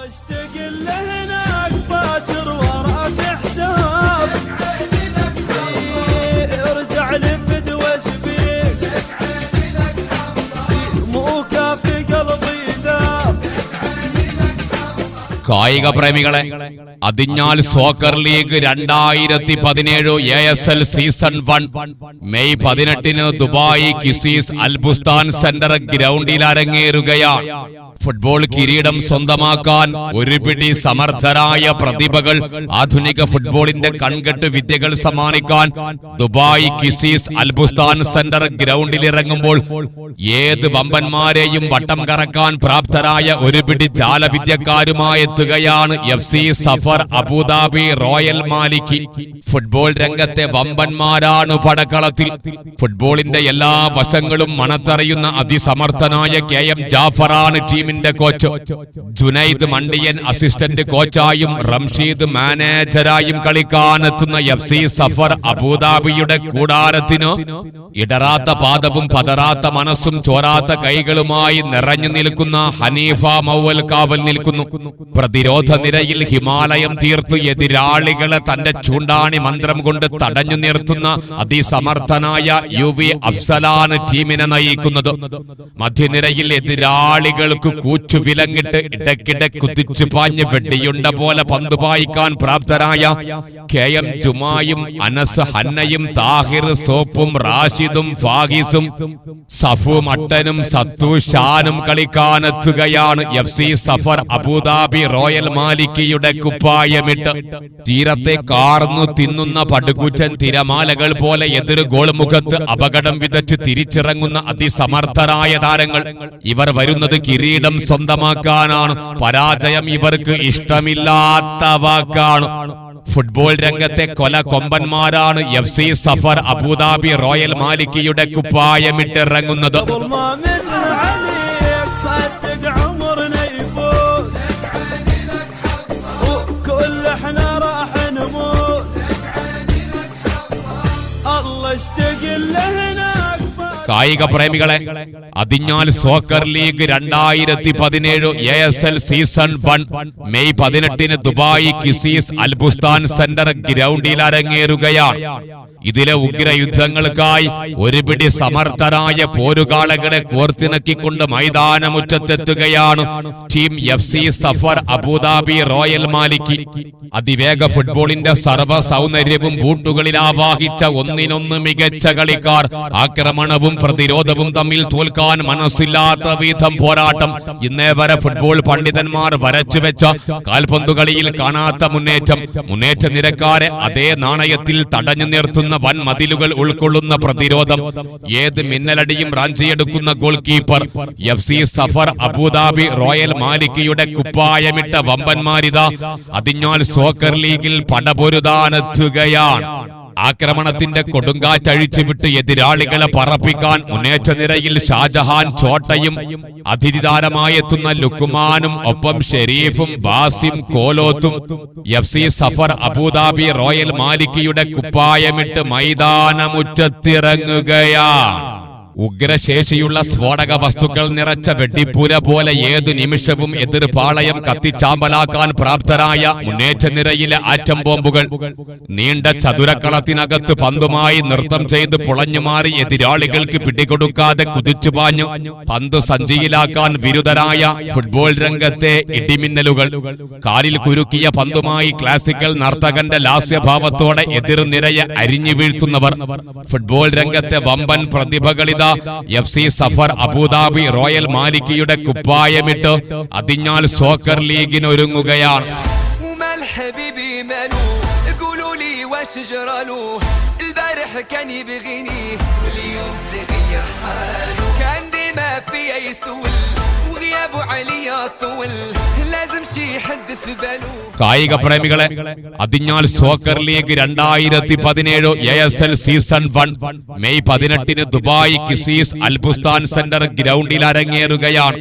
اشتاق له هناك باكر وراك حساب ارجع لفدوى شبيك مو كافي قلبي ذاب കായിക പ്രേമികളെ Athinjal soccer league രണ്ടായിരത്തി പതിനേഴ് A S L season one May പതിനെട്ടിന് ദുബായ് കിസീസ് അൽബുസ്താൻ സെന്റർ ഗ്രൗണ്ടിൽ അരങ്ങേറുകയാണ് ഫുട്ബോൾ കിരീടം സ്വന്തമാക്കാൻ ഒരു പിടി സമർത്ഥരായ പ്രതിഭകൾ ആധുനിക ഫുട്ബോളിന്റെ കൺകെട്ട് വിദ്യകൾ സമ്മാനിക്കാൻ Dubai Qusais Al Bustan centre ഗ്രൗണ്ടിൽ ഇറങ്ങുമ്പോൾ ഏത് വമ്പന്മാരെയും വട്ടം കറക്കാൻ പ്രാപ്തരായ ഒരു പിടി ജാലവിദ്യക്കാരുമായി എത്തുകയാണ് F C Abu Dhabi royal Malik football രംഗത്തെ വമ്പന്മാരാണ് പടക്കളത്തിൽ. ഫുട്ബോളിന്റെ എല്ലാ വശങ്ങളും മണത്തറിയുന്ന അതിസമർത്ഥനായ കെ എം ജാഫറാണ് ടീമിന്റെ കോച്ച്. ജുനൈദ് മണ്ടിയൻ അസിസ്റ്റന്റ് കോച്ചായും റംഷീദ് മാനേജറായും കളിക്കാനെത്തുന്ന എഫ് സി സഫർ അബുദാബിയുടെ കൂടാരത്തിന് ഇടറാത്ത പാദവും പതറാത്ത മനസ്സും ചോരാത്ത കൈകളുമായി നിറഞ്ഞു നിൽക്കുന്ന ഹനീഫ മൗവൽ കാവൽ നിൽക്കുന്നു. പ്രതിരോധ നിരയിൽ ഹിമാലയം തീർത്ത് എതിരാളികളെ തന്റെ ചൂണ്ടാണി മന്ത്രം കൊണ്ട് തടഞ്ഞു നിർത്തുന്ന അതിസമർത്ഥനായ യു വി അഫ്സലാണ് ടീമിനെ നയിക്കുന്നത്. മധ്യനിരയിൽ എതിരാളികൾക്ക് കൂച്ചുവിലങ്ങിട്ട് ഇടക്കിടെ കുതിച്ചു പാഞ്ഞ് വെട്ടിയുണ്ട പോലെ പന്ത് പായിക്കാൻ പ്രാപ്തരായ കെ എം ജുമായും അനസ് ഹന്നയും താഹിർ സോപ്പും റാഷിദും ഫാഹിസും സഫു മട്ടനും സത്തു ഷാനും കളിക്കാനെത്തുകയാണ് F C Safar Abu Dhabi royal മാലിക്കിയുടെ കുപ്പായമിട്ട് തീരത്തെ കാർന്നു തിന്നുന്ന പടുകൂറ്റൻ തിരമാലകൾ പോലെ എതിർ ഗോൾമുഖത്ത് അപകടം വിതച്ച് തിരിച്ചിറങ്ങുന്ന അതിസമർത്ഥരായ താരങ്ങൾ. ഇവർ വരുന്നത് കിരീടം സ്വന്തമാക്കാനാണ്. പരാജയം ഇവർക്ക് ഇഷ്ടമില്ലാത്ത വാക്കാണ് ഫുട്ബോൾ രംഗത്തെ കൊല കൊമ്പന്മാരാണ് F C Safar Abu Dhabi royal മാലിക്കിയുടെ കുപ്പായമിട്ടിറങ്ങുന്നത്. കായിക പ്രേമികളെ അതിഞ്ഞാൽ സോക്കർ ലീഗ് രണ്ടായിരത്തി പതിനേഴ് A S L season one May പതിനെട്ടിന് ദുബായ് കിസീസ് അൽബുസ്താൻ സെന്റർ ഗ്രൗണ്ടിൽ അരങ്ങേറുകയാണ്. ഇതിലെ ഉഗ്ര യുദ്ധങ്ങൾക്കായി ഒരുപിടി സമർത്ഥരായ പോരുകാളകളെ കോർത്തിണക്കിക്കൊണ്ട് മൈതാനമുറ്റത്തെത്തുകയാണ് team F C Safar Abu Dhabi royal Malik. അതിവേഗ ഫുട്ബോളിന്റെ സർവ സൗന്ദര്യവും ബൂട്ടുകളിൽ ആവാഹിച്ച ഒന്നിനൊന്ന് മികച്ച കളിക്കാർ. ആക്രമണവും പ്രതിരോധവും തമ്മിൽ തോൽക്കാൻ മനസ്സില്ലാത്ത വിധം പോരാട്ടം. ഇന്നേ വരെ ഫുട്ബോൾ പണ്ഡിതന്മാർ വരച്ചുവെച്ച കാൽപന്തുകളിയിൽ കാണാത്ത മുന്നേറ്റം. മുന്നേറ്റ നിരക്കാരെ അതേ നാണയത്തിൽ തടഞ്ഞു വൻ മതിലുകൾ ഉൾക്കൊള്ളുന്ന പ്രതിരോധം ഏത് മിന്നലടിയും റാഞ്ചിയെടുക്കുന്ന goal keeper F C Safar Abu Dhabi Royal മാലിക്കിയുടെ കുപ്പായമിട്ട വമ്പന്മാരിത. അതിഞ്ഞാൽ സോക്കർ ലീഗിൽ പടപൊരുതാനെത്തുകയാണ്. ആക്രമണത്തിന്റെ കൊടുങ്കാറ്റഴിച്ചുവിട്ട് എതിരാളികളെ പറപ്പിക്കാൻ മുന്നേറ്റ നിരയിൽ ഷാജഹാൻ ചോട്ടയും അതിഥിതാരമായെത്തുന്ന ലുക്കുമാനും ഒപ്പം ഷെരീഫും Basim കോലോത്തും F C Safar Abu Dhabi Royal മാലിക്കിയുടെ കുപ്പായമിട്ട് മൈതാനമുറ്റത്തിറങ്ങുകയാണ്. ഉഗ്രശേഷിയുള്ള സ്ഫോടക വസ്തുക്കൾ നിറച്ച വെട്ടിപ്പുര പോലെ ഏതു നിമിഷവും എതിർപാളയം കത്തിച്ചാമ്പലാക്കാൻ പ്രാപ്തരായ മുന്നേറ്റ നിരയിലെ ആറ്റം ബോംബുകൾ. നീണ്ട ചതുരക്കളത്തിനകത്ത് പന്തുമായി നൃത്തം ചെയ്ത് പുളഞ്ഞുമാറി എതിരാളികൾക്ക് പിടികൊടുക്കാതെ കുതിച്ചുപാഞ്ഞു പന്ത് സഞ്ചിയിലാക്കാൻ വിരുദ്ധരായ ഫുട്ബോൾ രംഗത്തെ ഇടിമിന്നലുകൾ. കാലിൽ കുരുക്കിയ പന്തുമായി ക്ലാസിക്കൽ നർത്തകന്റെ ലാസ്യഭാവത്തോടെ എതിർനിരയെ അരിഞ്ഞു വീഴ്ത്തുന്നവർ. ഫുട്ബോൾ രംഗത്തെ വമ്പൻ പ്രതിഭകളിത F C Safar Abu Dhabi royal മാലിക്കിയുടെ കുപ്പായമിട്ട് അതിഞ്ഞാൽ സോക്കർ ലീഗിനൊരുങ്ങുകയാണ് وما الحبيب مالو قولوا لي واش جرالو البارح كان يبغيني واليوم تغير حاله كان ديما فيا يسول കായിക പ്രേമികളെ അതിഞ്ഞാൽ സോക്കർ ലീഗ് രണ്ടായിരത്തി പതിനേഴ് A S L season one May പതിനെട്ടിന് ദുബായ് കിസീസ് അൽബുസ്ഥാൻ സെന്റർ ഗ്രൗണ്ടിൽ അരങ്ങേറുകയാണ്.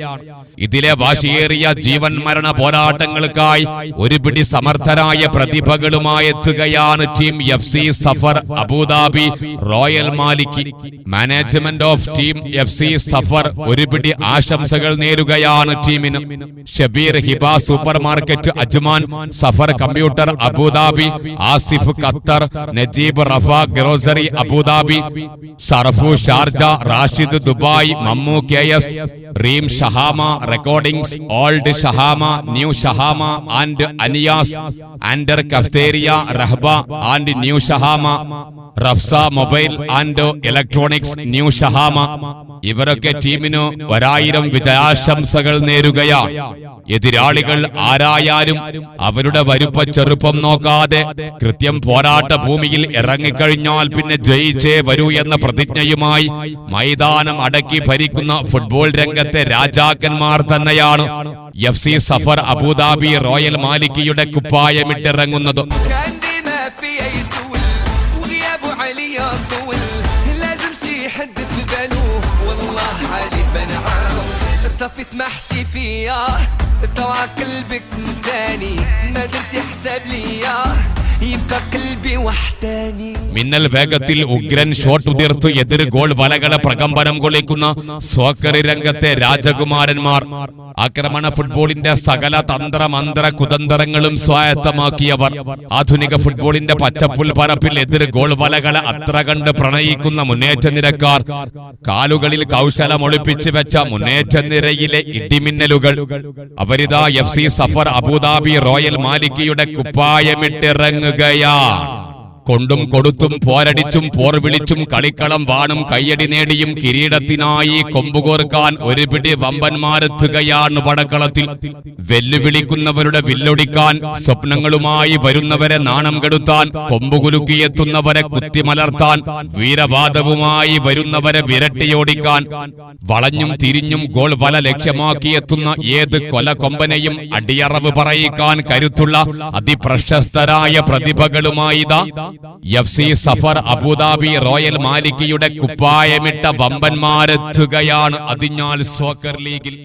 ഇതിലെ വാശിയേറിയ ജീവൻ മരണ പോരാട്ടങ്ങൾക്കായി ഒരു പിടി സമർത്ഥരായ പ്രതിഭകളുമായി എത്തുകയാണ് team F C Safar Abu Dhabi Royal Malik. Management of team F C Safar ഒരു പിടി ആശംസകൾ നേരുകയാണ് ടീമിന്. Shabir Hiba super market Ajman Safar computer Abu Dhabi Asif Qatar Najeeb Rafa grocery Abu Dhabi Sarfu Sharjah Rashid Dubai Mammu K S Reem Shahama recordings old Shahama new Shahama and Aniyas Andre cafeteria Rahba and new Shahama Rafsa mobile and electronics new Shahama ഇവരൊക്കെ ടീമിന് ഒരായിരം വിജയാശംസകൾ നേരുകയാണ് എതിരാളികൾ ആരായാലും അവരുടെ വരുപ്പ ചെറുപ്പം നോക്കാതെ കൃത്യം പോരാട്ട ഭൂമിയിൽ ഇറങ്ങിക്കഴിഞ്ഞാൽ പിന്നെ ജയിച്ചേ വരൂ എന്ന പ്രതിജ്ഞയുമായി മൈതാനം അടക്കി ഭരിക്കുന്ന ഫുട്ബോൾ രംഗത്തെ രാജാക്കന്മാർ തന്നെയാണ് F C Safar Abu Dhabi royal മാലിക്കിയുടെ കുപ്പായമിട്ടിറങ്ങുന്നത് كان ديما في يسول وغيابه علي طول لازم شي حد صافي سمحتي فيا. طوع قلبك نساني ما درتي حساب ليا. മിന്നൽ വേഗത്തിൽ ഉഗ്രൻ ഷോട്ട് ഉതിർത്തു എതിർ ഗോൾ വലകളെ പ്രകമ്പനം കൊള്ളിക്കുന്ന സോക്കറി രംഗത്തെ രാജകുമാരന്മാർ. ആക്രമണ ഫുട്ബോളിന്റെ സകല തന്ത്ര മന്ത്ര കുതന്ത്രങ്ങളും സ്വായത്തമാക്കിയവർ. ആധുനിക ഫുട്ബോളിന്റെ പച്ചപ്പുൽ പരപ്പിൽ എതിർ ഗോൾ വലകളെ അത്ര കണ്ട് പ്രണയിക്കുന്ന മുന്നേറ്റ നിരക്കാർ. കാലുകളിൽ കൗശലം ഒളിപ്പിച്ചു വെച്ച മുന്നേറ്റ നിരയിലെ ഇടിമിന്നലുകൾ. അവരിതാ F C Safar Abu Dhabi Royal മാലിക്കിയുടെ കുപ്പായമിട്ടിറങ്ങുകയാണ് കൊണ്ടും കൊടുത്തും പോരടിച്ചും പോർ വിളിച്ചും കളിക്കളം വാണും കയ്യടി നേടിയും കിരീടത്തിനായി കൊമ്പുകോർക്കാൻ ഒരു പിടി വമ്പന്മാരെത്തുകയാണ് പടക്കളത്തിൽ വെല്ലുവിളിക്കുന്നവരുടെ വില്ലൊടിക്കാൻ സ്വപ്നങ്ങളുമായി വരുന്നവരെ നാണം കെടുത്താൻ കൊമ്പുകുലുക്കിയെത്തുന്നവരെ കുത്തിമലർത്താൻ വീരവാദവുമായി വരുന്നവരെ വിരട്ടിയോടിക്കാൻ വളഞ്ഞും തിരിഞ്ഞും ഗോൾ വല ലക്ഷ്യമാക്കിയെത്തുന്ന ഏത് കൊലകൊമ്പനെയും അടിയറവ് പറയിക്കാൻ കരുത്തുള്ള അതിപ്രശസ്തരായ പ്രതിഭകളുമായി ഇതാ സഫർ അബുദാബി റോയൽ മാലിക്കിയുടെ കുപ്പായമിട്ട വമ്പന്മാരെത്തുകയാണ്. അതിഞ്ഞാൽ സോക്കർ ലീഗിൽ